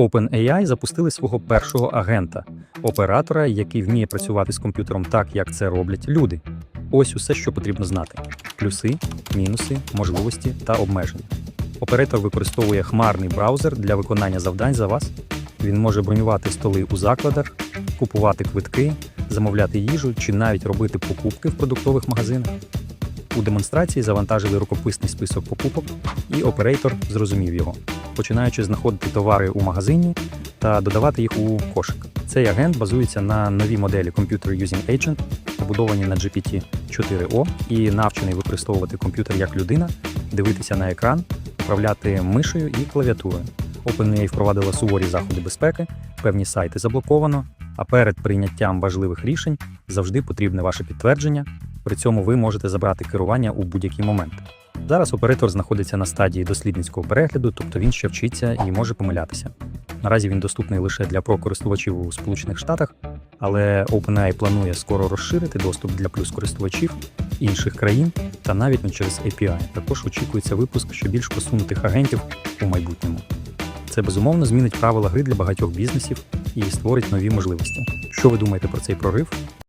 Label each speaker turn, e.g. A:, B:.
A: OpenAI запустили свого першого агента, оператора, який вміє працювати з комп'ютером так, як це роблять люди. Ось усе, що потрібно знати: плюси, мінуси, можливості та обмеження. Оператор використовує хмарний браузер для виконання завдань за вас. Він може бронювати столи у закладах, купувати квитки, замовляти їжу чи навіть робити покупки в продуктових магазинах. У демонстрації завантажили рукописний список покупок, і оператор зрозумів його, починаючи знаходити товари у магазині та додавати їх у кошик. Цей агент базується на новій моделі Computer Using Agent, побудовані на GPT-4O і навчений використовувати комп'ютер як людина, дивитися на екран, управляти мишею і клавіатурою. OpenAI впровадила суворі заходи безпеки, певні сайти заблоковано, а перед прийняттям важливих рішень завжди потрібне ваше підтвердження. При цьому ви можете забрати керування у будь-який момент. Зараз оператор знаходиться на стадії дослідницького перегляду, тобто він ще вчиться і може помилятися. Наразі він доступний лише для про-користувачів у Сполучених Штатах, але OpenAI планує скоро розширити доступ для плюс користувачів інших країн та навіть не через API. Також очікується випуск ще більш посунутих агентів у майбутньому. Це безумовно змінить правила гри для багатьох бізнесів і створить нові можливості. Що ви думаєте про цей прорив?